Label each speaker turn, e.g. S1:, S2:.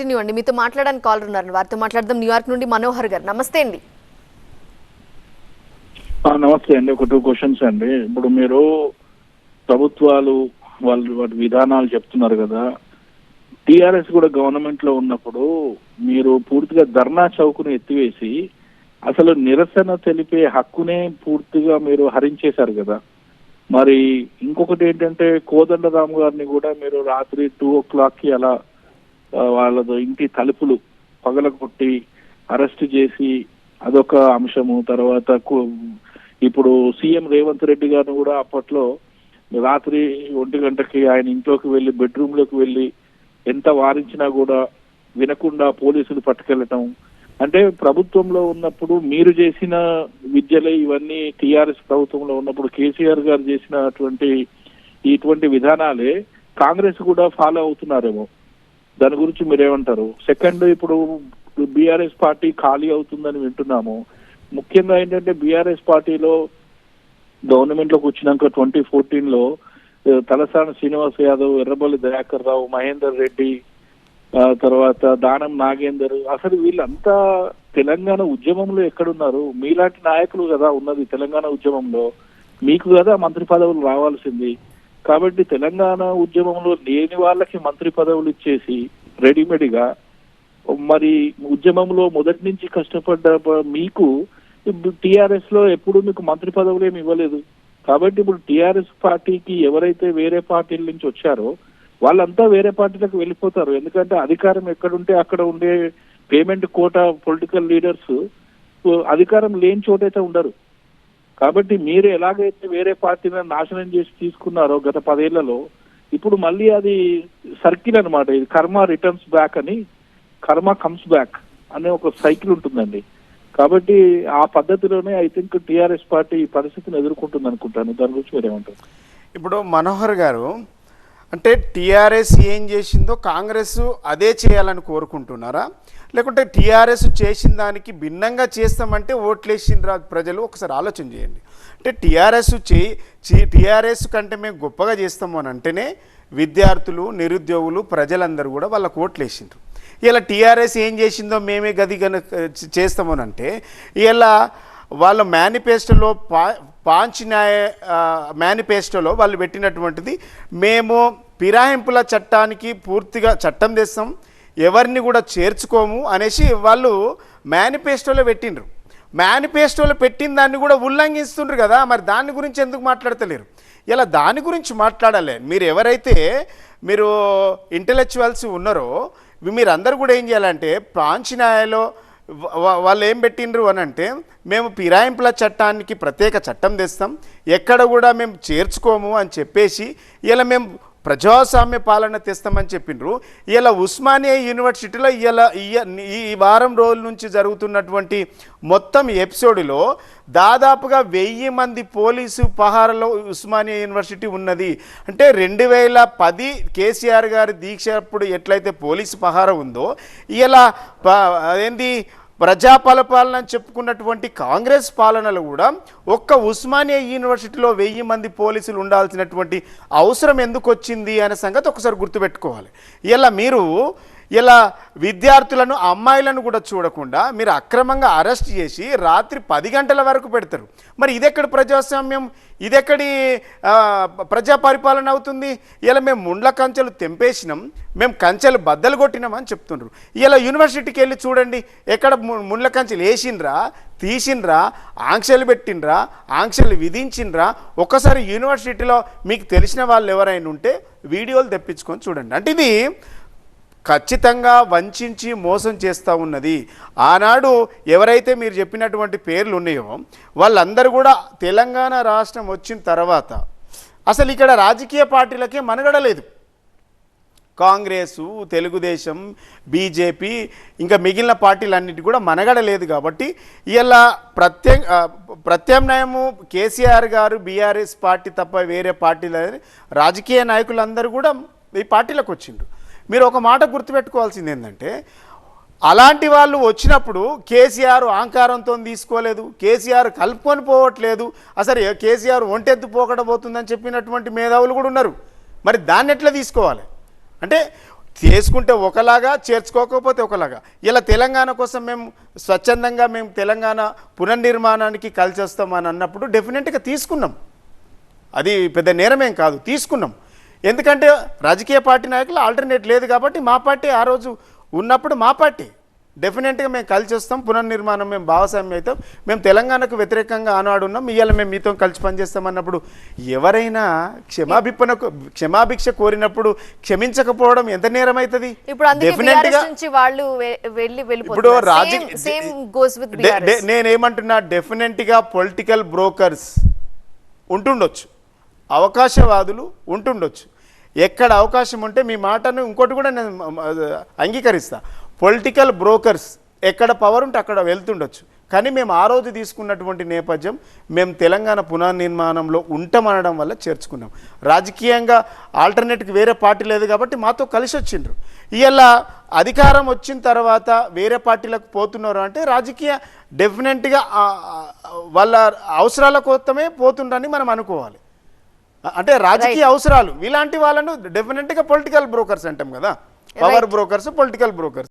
S1: Continue అండి మీతో మాట్లాడడానికి కాల్ ఉన్నారు వారితో మాట్లాడదాం న్యూయార్క్ నుండి మనోహర్ గారు. నమస్తే అండి.
S2: నమస్తే అండి. ఒక టూ క్వశ్చన్స్ అండి. ఇప్పుడు మీరు ప్రభుత్వాలు వాళ్ళు వాటి విధానాలు చెప్తున్నారు కదా. టిఆర్ఎస్ కూడా గవర్నమెంట్లో ఉన్నప్పుడు మీరు పూర్తిగా ధర్నా చౌకును ఎత్తివేసి అసలు నిరసన తెలిపే హక్కునే పూర్తిగా మీరు హరించేశారు కదా. మరి ఇంకొకటి ఏంటంటే కోదండరామ్ గారిని కూడా మీరు రాత్రి టూ ఓ క్లాక్కి అలా వాళ్ళతో ఇంటి తలుపులు పగల కొట్టి అరెస్ట్ చేసి అదొక అంశము. తర్వాత ఇప్పుడు సీఎం రేవంత్ రెడ్డి గారిని కూడా అప్పట్లో రాత్రి ఒంటి గంటకి ఆయన ఇంట్లోకి వెళ్ళి బెడ్రూమ్లోకి వెళ్ళి ఎంత వారించినా కూడా వినకుండా పోలీసులు పట్టుకెళ్ళటం. అంటే ప్రభుత్వంలో ఉన్నప్పుడు మీరు చేసిన విద్యలే ఇవన్నీ టీఆర్ఎస్ ప్రభుత్వంలో ఉన్నప్పుడు కేసీఆర్ గారు చేసినటువంటి ఇటువంటి విధానాలే కాంగ్రెస్ కూడా ఫాలో అవుతున్నారేమో. దాని గురించి మీరేమంటారు? సెకండ్ ఇప్పుడు బీఆర్ఎస్ పార్టీ ఖాళీ అవుతుందని వింటున్నాము. ముఖ్యంగా ఏంటంటే బీఆర్ఎస్ పార్టీలో గవర్నమెంట్లోకి వచ్చినాక ట్వంటీ ఫోర్టీన్లో తలసాని శ్రీనివాస్ యాదవ్ ఎర్రబల్లి దయాకర్ రావు మహేందర్ రెడ్డి తర్వాత దానం నాగేందర్ అసలు వీళ్ళంతా తెలంగాణ ఉద్యమంలో ఎక్కడున్నారు? మీలాంటి నాయకులు కదా ఉన్నది తెలంగాణ ఉద్యమంలో. మీకు కదా మంత్రి పదవులు రావాల్సింది. కాబట్టి తెలంగాణ ఉద్యమంలో లేని వాళ్ళకి మంత్రి పదవులు ఇచ్చేసి రెడీమేడ్గా మరి ఉద్యమంలో మొదటి నుంచి కష్టపడ్డ మీకు టిఆర్ఎస్లో ఎప్పుడు మీకు మంత్రి పదవులు ఏమి ఇవ్వలేదు. కాబట్టి ఇప్పుడు టిఆర్ఎస్ పార్టీకి ఎవరైతే వేరే పార్టీల నుంచి వచ్చారో వాళ్ళంతా వేరే పార్టీలకు వెళ్ళిపోతారు. ఎందుకంటే అధికారం ఎక్కడుంటే అక్కడ ఉండే పేమెంట్ కోట పొలిటికల్ లీడర్స్ అధికారం లేని చోటైతే ఉండరు. కాబట్టి మీరు ఎలాగైతే వేరే పార్టీని నాశనం చేసి తీసుకున్నారో గత పదేళ్ళలో ఇప్పుడు మళ్ళీ అది సర్కిల్ అనమాట ఇది కర్మ రిటర్న్స్ బ్యాక్ అని కర్మ కమ్స్ బ్యాక్ అనే ఒక సైకిల్ ఉంటుందండి. కాబట్టి ఆ పద్ధతిలోనే ఐ థింక్ టీఆర్ఎస్ పార్టీ ఈ పరిస్థితిని ఎదుర్కొంటుంది అనుకుంటాను దాని గురించి మీరేమంటారు?
S3: ఇప్పుడు మనోహర్ గారు అంటే టీఆర్ఎస్ ఏం చేసిందో కాంగ్రెస్ అదే చేయాలని కోరుకుంటున్నారా? లేకుంటే టీఆర్ఎస్ చేసిన దానికి భిన్నంగా చేస్తామంటే ఓట్లేసిన ప్రజలు? ఒకసారి ఆలోచన చేయండి. అంటే టీఆర్ఎస్ చే టీఆర్ఎస్ కంటే మేము గొప్పగా చేస్తాము అని అంటేనే విద్యార్థులు నిరుద్యోగులు ప్రజలందరూ కూడా వాళ్ళకు ఓట్లేసిండ్రు. ఇలా టీఆర్ఎస్ ఏం చేసిందో మేమే గది కనుక చేస్తామని అంటే ఇలా వాళ్ళ మేనిఫెస్టోలో పా పాంచినాయ మేనిఫెస్టోలో వాళ్ళు పెట్టినటువంటిది మేము ఫిరాయింపుల చట్టానికి పూర్తిగా చట్టం తెస్తాం ఎవరిని కూడా చేర్చుకోము అనేసి వాళ్ళు మేనిఫెస్టోలో పెట్టిండ్రు. మేనిఫెస్టోలో పెట్టిన దాన్ని కూడా ఉల్లంఘిస్తుండ్రు కదా మరి దాని గురించి ఎందుకు మాట్లాడతలేరు? ఇలా దాని గురించి మాట్లాడాలి. మీరు ఎవరైతే మీరు ఇంటలెక్చువల్స్ ఉన్నారో మీరు కూడా ఏం చేయాలంటే పాంచినాయలో వాళ్ళు ఏం పెట్టిండ్రు అని అంటే మేము ఫిరాయింపుల చట్టానికి ప్రత్యేక చట్టం తెస్తాం ఎక్కడ కూడా మేము చేర్చుకోము అని చెప్పేసి ఇలా మేము ప్రజాస్వామ్య పాలన తెస్తామని చెప్పిండ్రు. ఇలా ఉస్మానియా యూనివర్సిటీలో ఇలా ఈ వారం రోజుల నుంచి జరుగుతున్నటువంటి మొత్తం ఎపిసోడ్లో దాదాపుగా వెయ్యి మంది పోలీసు పహారలో ఉస్మానియా యూనివర్సిటీ ఉన్నది. అంటే రెండు వేల పది కేసీఆర్ గారి దీక్ష అప్పుడు ఎట్లయితే పోలీసు పహార ఉందో ఇలా ఏంది ప్రజాపలపాలన చెప్పుకున్నటువంటి కాంగ్రెస్ పాలనలో కూడా ఒక్క ఉస్మానియా యూనివర్సిటీలో వెయ్యి మంది పోలీసులు ఉండాల్సినటువంటి అవసరం ఎందుకు వచ్చింది అనే సంగతి ఒకసారి గుర్తుపెట్టుకోవాలి. ఇలా మీరు ఇలా విద్యార్థులను అమ్మాయిలను కూడా చూడకుండా మీరు అక్రమంగా అరెస్ట్ చేసి రాత్రి పది గంటల వరకు పెడతారు. మరి ఇదెక్కడి ప్రజాస్వామ్యం? ఇదెక్కడి ప్రజా పరిపాలన అవుతుంది? ఇలా మేము ముండ్ల కంచెలు తెంపేసినాం. మేము కంచెలు బద్దలు కొట్టినాం అని చెప్తుండ్రు. ఇలా యూనివర్సిటీకి వెళ్ళి చూడండి ఎక్కడ ముండ్ల కంచెలు వేసిండ్రా తీసిండ్రా ఆంక్షలు పెట్టిండ్రా ఆంక్షలు విధించిండ్రా? ఒక్కసారి యూనివర్సిటీలో మీకు తెలిసిన వాళ్ళు ఎవరైనా ఉంటే వీడియోలు తెప్పించుకొని చూడండి. అంటే ఇది ఖచ్చితంగా వంచి మోసం చేస్తూ ఉన్నది. ఆనాడు ఎవరైతే మీరు చెప్పినటువంటి పేర్లు ఉన్నాయో వాళ్ళందరూ కూడా తెలంగాణ రాష్ట్రం వచ్చిన తర్వాత అసలు ఇక్కడ రాజకీయ పార్టీలకే మనగడలేదు కాంగ్రెసు తెలుగుదేశం బీజేపీ ఇంకా మిగిలిన పార్టీలన్నిటి కూడా మనగడ లేదు కాబట్టి ఇలా ప్రత్యే ప్రత్యామ్నాయము కేసీఆర్ గారు బీఆర్ఎస్ పార్టీ తప్ప వేరే పార్టీలు రాజకీయ నాయకులందరూ కూడా ఈ పార్టీలకు వచ్చిండ్రు. మీరు ఒక మాట గుర్తుపెట్టుకోవాల్సింది ఏంటంటే అలాంటి వాళ్ళు వచ్చినప్పుడు కేసీఆర్ ఆంకారంతో తీసుకోలేదు కేసీఆర్ కలుపుకొని పోవట్లేదు అసలు కేసీఆర్ ఒంటెత్తు పోకటపోతుందని చెప్పినటువంటి మేధావులు కూడా ఉన్నారు. మరి దాన్ని ఎట్లా తీసుకోవాలి? అంటే చేసుకుంటే ఒకలాగా చేర్చుకోకపోతే ఒకలాగా. ఇలా తెలంగాణ కోసం మేము స్వచ్ఛందంగా మేము తెలంగాణ పునర్నిర్మాణానికి కలిసి వస్తామని అన్నప్పుడు డెఫినెట్గా తీసుకున్నాం. అది పెద్ద నేరమేం కాదు తీసుకున్నాం. ఎందుకంటే రాజకీయ పార్టీ నాయకులు ఆల్టర్నేట్ లేదు కాబట్టి మా పార్టీ ఆ రోజు ఉన్నప్పుడు మా పార్టీ డెఫినెట్గా మేము కలిసి వస్తాం పునర్నిర్మాణం మేము భాగస్వామ్యం అవుతాం మేము తెలంగాణకు వ్యతిరేకంగా ఆనాడు ఉన్నాం ఇవాళ మేము మీతో కలిసి పనిచేస్తాం అన్నప్పుడు ఎవరైనా క్షమాభిప్పనకు క్షమాభిక్ష కోరినప్పుడు క్షమించకపోవడం ఎంత నేరం అవుతుంది
S1: ఇప్పుడు
S3: నేనేమంటున్నా డెఫినెట్గా పొలిటికల్ బ్రోకర్స్ ఉంటుండొచ్చు. అవకాశవాదులు ఉంటుండొచ్చు. ఎక్కడ అవకాశం ఉంటే మీ మాటను ఇంకోటి కూడా నేను అంగీకరిస్తా. పొలిటికల్ బ్రోకర్స్ ఎక్కడ పవర్ ఉంటే అక్కడ వెళ్తుండొచ్చు. కానీ మేము ఆ రోజు తీసుకున్నటువంటి నేపథ్యం మేము తెలంగాణ పునర్నిర్మాణంలో ఉంటామనడం వల్ల చేర్చుకున్నాం. రాజకీయంగా ఆల్టర్నేట్కి వేరే పార్టీ లేదు కాబట్టి మాతో కలిసి వచ్చిండ్రు. ఇలా అధికారం వచ్చిన తర్వాత వేరే పార్టీలకు పోతున్నారు అంటే రాజకీయ డెఫినెట్గా వాళ్ళ అవసరాల కోసమే పోతుండని మనం అనుకోవాలి. అంటే రాజకీయ అవసరాలు. ఇలాంటి వాళ్ళను డెఫినెట్గా పొలిటికల్ బ్రోకర్స్ అంటాం కదా. Power brokers political brokers